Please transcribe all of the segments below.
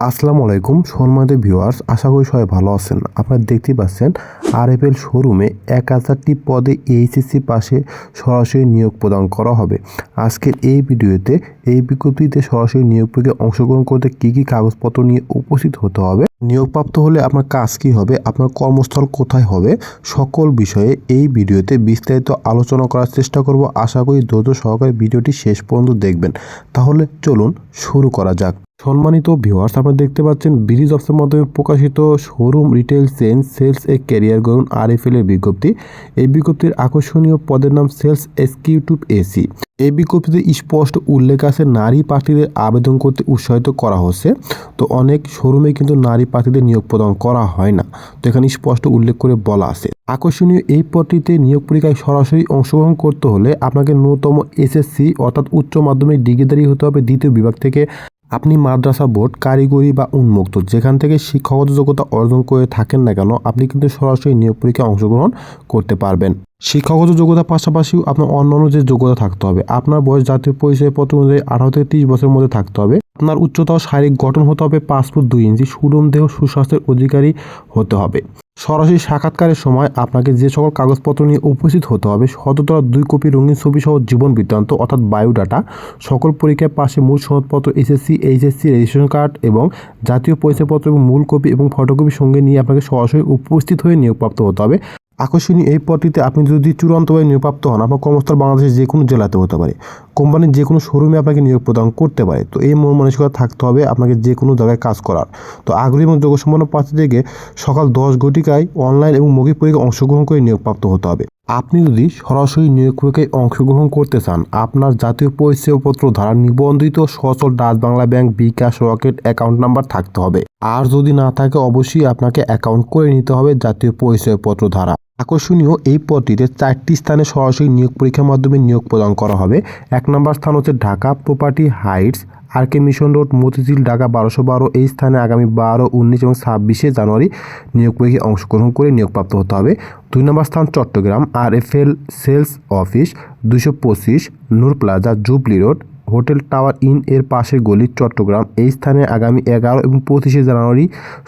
আসসালামু আলাইকুম, সম্মানিত ভিউয়ার্স, আশা করি সবাই ভালো আছেন। আপনারা দেখতেই পাচ্ছেন, আরএফএল শোরুমে এক হাজারটি পদে এইচএসসি পাশে সরাসরি নিয়োগ প্রদান করা হবে। আজকের এই ভিডিওতে এই বিজ্ঞপ্তিতে সরাসরি নিয়োগ প্রক্রিয়ায় অংশগ্রহণ করতে কী কী কাগজপত্র নিয়ে উপস্থিত হতে হবে, নিয়োগপ্রাপ্ত হলে আপনার কাজ কী হবে, আপনার কর্মস্থল কোথায় হবে, সকল বিষয়ে এই ভিডিওতে বিস্তারিত আলোচনা করার চেষ্টা করব। আশা করি দ্রুত সহকারে ভিডিওটি শেষ পর্যন্ত দেখবেন। তাহলে চলুন শুরু করা যাক। সম্মানিত ভিউয়ার্স আপনারা দেখতে পাচ্ছেন ব্রিজ অফসের মাধ্যমে প্রকাশিত শোরুম রিটেল চেঞ্জ সেলস এ ক্যারিয়ার গরুন আরএফএল এর বিজ্ঞপ্তি। এই বিজ্ঞপ্তির আকর্ষণীয় পদের নাম সেলস এক্সিকিউটিভ এসি এই বিজ্ঞপ্তিতে স্পষ্ট উল্লেখ আছে, নারী প্রার্থীদের আবেদন করতে উৎসাহিত করা হচ্ছে। তো অনেক শোরুমে কিন্তু নারী প্রার্থীদের নিয়োগ প্রদান করা হয় না। তো এখানে স্পষ্ট উল্লেখ করে বলা আছে। আকর্ষণীয় এই পদটিতে নিয়োগ পরীক্ষায় সরাসরি অংশগ্রহণ করতে হলে আপনাকে ন্যূনতম এসএসসি অর্থাৎ উচ্চ মাধ্যমিক ডিগ্রিধারী হতে হবে দ্বিতীয় বিভাগ থেকে। আপনি মাদ্রাসা বোর্ড, কারিগরি বা উন্মুক্ত, যেখান থেকে শিক্ষাগত যোগ্যতা অর্জন করে থাকেন না কেন, আপনি কিন্তু সরাসরি নিয়োগ পরীক্ষায় অংশগ্রহণ করতে পারবেন। শিক্ষাগত যোগ্যতার পাশাপাশিও আপনার অন্যান্য যে যোগ্যতা থাকতে হবে, আপনার বয়স, জাতীয় পরিচয়পত্র অনুযায়ী আঠারো থেকে তিরিশ বছরের মধ্যে থাকতে হবে, আপনার উচ্চতা শারীরিক গঠন হতে হবে পাঁচ ফুট দুই ইঞ্চি সুডম দেহ সুস্বাস্থ্যের অধিকারী হতে হবে। সরাসরি সাক্ষাৎকারের সময় আপনাকে যে সকল কাগজপত্র নিয়ে উপস্থিত হতে হবে শততলা দুই কপি রঙিন ছবি সহ জীবন বৃত্তান্ত অর্থাৎ বায়োডাটা, সকল পরীক্ষায় পাশে মূল সনদপত্র, এসএসসি, এইচএসসি রেজিস্ট্রেশন কার্ড এবং জাতীয় পরিচয়পত্র এবং মূল কপি এবং ফটোকপি সঙ্গে নিয়ে আপনাকে সরাসরি উপস্থিত হয়ে নিয়োগপ্রাপ্ত হতে হবে। আকর্ষণীয় এই পদটিতে আপনি যদি চূড়ান্তভাবে নিয়োগপ্রাপ্ত হন, আপনার কর্মস্থল বাংলাদেশের যে কোনো জেলাতে হতে পারে, কোম্পানির যে কোনো শোরুমে আপনাকে নিয়োগ প্রদান করতে পারে। তো এই মন মানসিকতা থাকতে হবে আপনাকে যে কোনো জায়গায় কাজ করার। তো আগ্রহী এবং যোগ্যসম্পন্ন প্রার্থীদেরকে সকাল দশ ঘটিকায় অনলাইন এবং মৌখিক পরীক্ষায় অংশগ্রহণ করে নিয়োগপ্রাপ্ত হতে হবে। আপনি যদি সরাসরি নিয়োগ পরীক্ষায় অংশগ্রহণ করতে চান, আপনার জাতীয় পরিচয়পত্র দ্বারা নিবন্ধিত সচল Dutch Bangla bank bKash rocket account number থাকতে হবে। আর যদি না থাকে, অবশ্যই আপনাকে অ্যাকাউন্ট করে নিতে হবে জাতীয় পরিচয়পত্র দ্বারা। আকর্ষণীয় এই পদটিতে চারটি স্থানে সরাসরি নিয়োগ পরীক্ষার মাধ্যমে নিয়োগ প্রদান করা হবে। এক নম্বর স্থান হচ্ছে Dhaka Property Heights R K Mission Road Motijheel, Dhaka বারোশো বারো। এই স্থানে আগামী বারো, উনিশ এবং ছাব্বিশে জানুয়ারি নিয়োগ পরীক্ষায় অংশগ্রহণ করে নিয়োগপ্রাপ্ত হতে হবে। দুই নম্বর স্থান Chittagong R F L sales office দুশো পঁচিশ, Noor plaza, jubilee road. Hotel tower inn এর পাশের গলি চট্টগ্রাম। এই স্থানে আগামী এগারো এবং পঁচিশে জানুয়ারি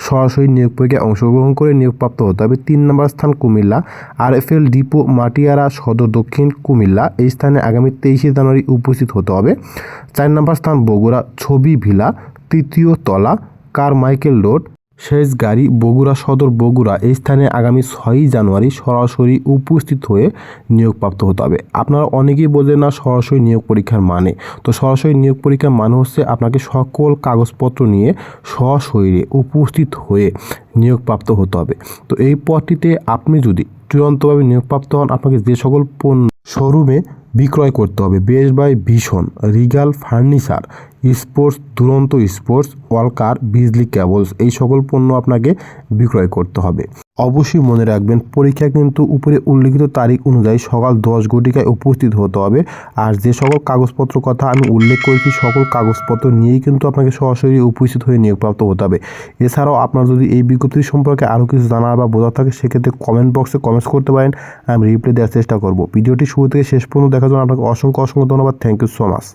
সরাসরি নিয়োগ পরীক্ষায় অংশগ্রহণ করে নিয়োগপ্রাপ্ত হতে হবে। তিন নম্বর স্থান Comilla. R F L depot Matiara Sadar Dakshin Comilla. এই স্থানে আগামী তেইশে জানুয়ারি উপস্থিত হতে হবে। চার নম্বর স্থান বগুড়া, ছবি ভিলা, তৃতীয় তলা কার মাইকেল রোড। শেষ গাড়ি বগুড়া সদর বগুড়া। এই স্থানে আগামী ছয়ই জানুয়ারি সরাসরি উপস্থিত হয়ে নিয়োগপ্রাপ্ত হতে হবে। আপনারা অনেকেই বোঝেন না সরাসরি নিয়োগ পরীক্ষার মানে। তো সরাসরি নিয়োগ পরীক্ষার মানে হচ্ছে আপনাকে সকল কাগজপত্র নিয়ে সশরীরে উপস্থিত হয়ে নিয়োগপ্রাপ্ত হতে হবে। তো এই পদটিতে আপনি যদি চূড়ান্তভাবে নিয়োগপ্রাপ্ত হন, আপনাকে যে সকল পণ্য শোরুমে বিক্রয় করতে হবে, Best Buy Vision, Regal furniture sports, Duronto sports Walker Bijli cables, এই সকল পণ্য আপনাকে বিক্রয় করতে হবে। অবশ্যই মনে রাখবেন, পরীক্ষা কিন্তু উপরে উল্লিখিত তারিখ অনুযায়ী সকাল দশ ঘটিকায় উপস্থিত হতে হবে। আর যে সকল কাগজপত্র কথা আমি উল্লেখ করেছি, সকল কাগজপত্র নিয়েই কিন্তু আপনাকে সরাসরি উপস্থিত হয়ে নিয়োগপ্রাপ্ত হতে হবে। এছাড়াও আপনার যদি এই বিজ্ঞপ্তি সম্পর্কে আরও কিছু জানার বা বোঝার থাকে, সেক্ষেত্রে কমেন্ট বক্সে কমেন্টস করতে পারেন। আমি রিপ্লাই দেওয়ার চেষ্টা করব। ভিডিওটি শুরু থেকে শেষ পর্যন্ত দেখার জন্য আপনাকে অসংখ্য অসংখ্য ধন্যবাদ। Thank you so much